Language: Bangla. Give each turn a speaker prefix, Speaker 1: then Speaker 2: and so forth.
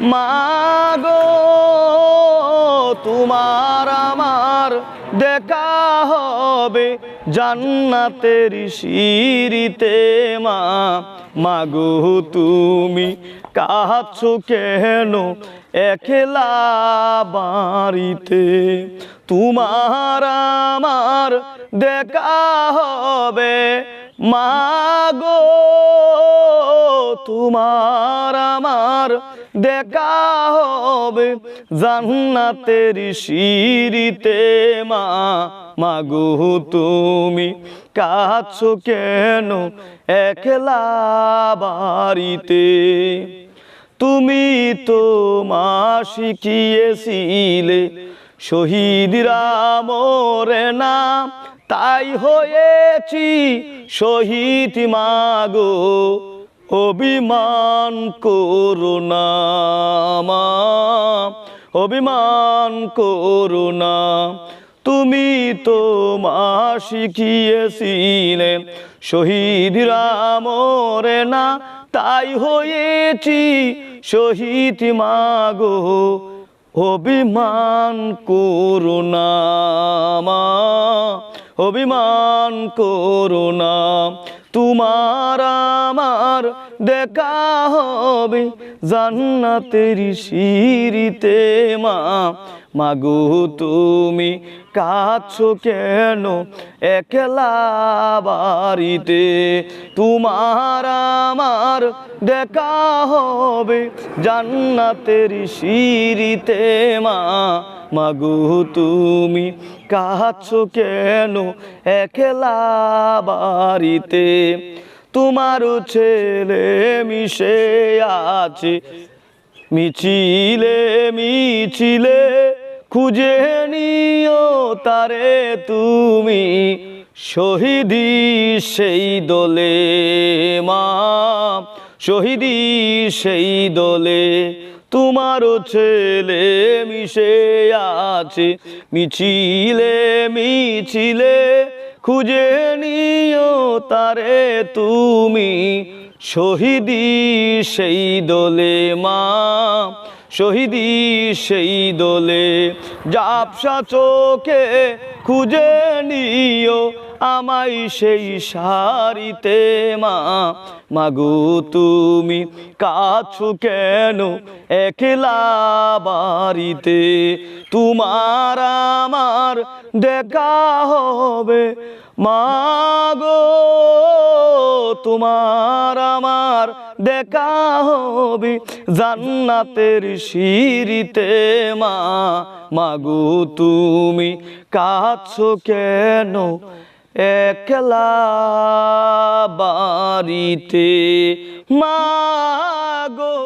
Speaker 1: মাগো, তোমার আমার দেখা হবে জান্নাতের শিরিতে মা। মাগো, তুমি কাছো কেন একলা বাড়িতে? তোমার আমার দেখা হবে মাগো। তোমার আমার দেখা হবে। জান্নাতের শিরিতে মা মাগো তুমি কাছো কেন? একলা বাড়িতে। তুমি তো মা শিখিয়েছিলে শহীদরা মরে না, তাই হয়েছি শহীদ মাগো অভিমান করুণা মা, অভিমান করুণা তুমি তো মা শিখিয়েছিলে শহীদরা মরে না, তাই হয়েছি শহীদ মাগো অভিমান করুণা মা, অভিমান করুণা তোমার আমার দেখা হবে জান্নাতের শিরিতে মা। মাগো, তুমি কাছো কেন একলা বাড়িতে? তোমার আমার দেখা হবে জান্নাতের শিরিতে মা। মাগো, তুমি কাছো কেন একলা বাড়িতে? তোমার ছেলে মিশে আছে। মিছিলে মিছিলে খুঁজে নিও তারে তুমি। শহীদি সেই দলে মা, শহীদি সেই দলে তোমার ছেলে মিশে আছে। মিছিলে মিছিলে খুঁজে নিও তারে তুমি, শহীদি সেই দোলে মা, শহীদি সেই দোলে জাপসা চোখে খুঁজে নিও আমায় সেই সারিতে মা মাগু তুমি কাছো কেন? একলা বাড়িতে তোমার আমার দেখা হবে। মাগো তোমার আমার দেখা হবে। জান্নাতের শিরিতে মা মাগো তুমি কাছো কেন? একলা বাড়িতে মাগো